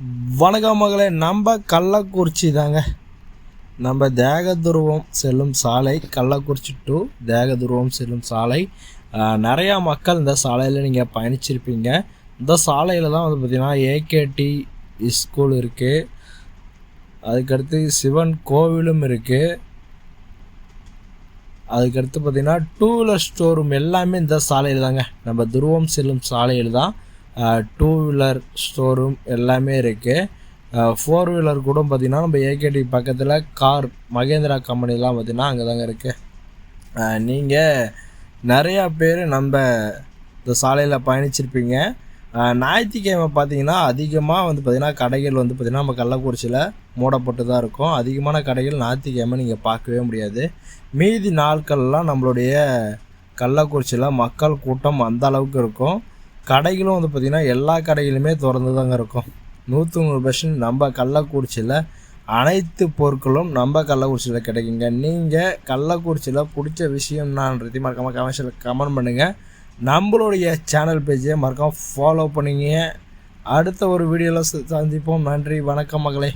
வணக்கம் மகளே நம்ம கள்ளக்குறிச்சி தாங்க நம்ம தேகதுருவம் செல்லும் சாலை கள்ளக்குறிச்சி டு தேகதுருவம் செல்லும் சாலை. நிறையா மக்கள் இந்த சாலையில் நீங்கள் பயணிச்சிருப்பீங்க. இந்த சாலையில் தான் வந்து பார்த்திங்கன்னா ஏகேடி ஸ்கூல் இருக்குது அதுக்கடுத்து சிவன் கோவிலும் இருக்குது அதுக்கடுத்து பார்த்திங்கன்னா டூ வீலர் ஸ்டோரூம் எல்லாமே இந்த சாலையில் தாங்க. நம்ம துருவம் செல்லும் சாலையில் தான். டூ வீலர் ஸ்டோரூம் எல்லாமே இருக்குது ஃபோர் வீலர் கூட பார்த்திங்கன்னா நம்ம ஏகேடி பக்கத்தில் கார் மகேந்திரா கம்பெனிலாம் பார்த்திங்கன்னா அங்கே தாங்க இருக்குது நீங்கள் நிறையா பேர் நம்ம இந்த சாலையில் பயணிச்சிருப்பீங்க. ஞாயிற்றுக்கிழமை பார்த்தீங்கன்னா அதிகமாக வந்து பார்த்திங்கன்னா கடைகள் வந்து பார்த்திங்கன்னா நம்ம கள்ளக்குறிச்சியில் மூடப்பட்டு தான் இருக்கும். அதிகமான கடைகள் ஞாயிற்றுக்கிழமை நீங்கள் பார்க்கவே முடியாது. மீதி நாட்கள்லாம் நம்மளுடைய கள்ளக்குறிச்சியில் மக்கள் கூட்டம் அந்த அளவுக்கு இருக்கும். கடைகளும் வந்து பார்த்திங்கன்னா எல்லா கடைகளுமே திறந்து தாங்க இருக்கும். நூற்றி நூறு பர்சன்ட் நம்ம கள்ளக்குறிச்சியில் அனைத்து பொருட்களும் நம்ம கள்ளக்குறிச்சியில் கிடைக்குங்க. நீங்கள் கள்ளக்குறிச்சியில் பிடிச்ச விஷயம்னான்றதையும் மறக்காமல் கமெண்ட்ஸில் கமெண்ட் பண்ணுங்கள் நம்மளுடைய சேனல் பேஜை மறக்காமல் ஃபாலோ பண்ணிங்க. அடுத்த ஒரு வீடியோவில் சந்திப்போம். நன்றி வணக்கம் மகளே.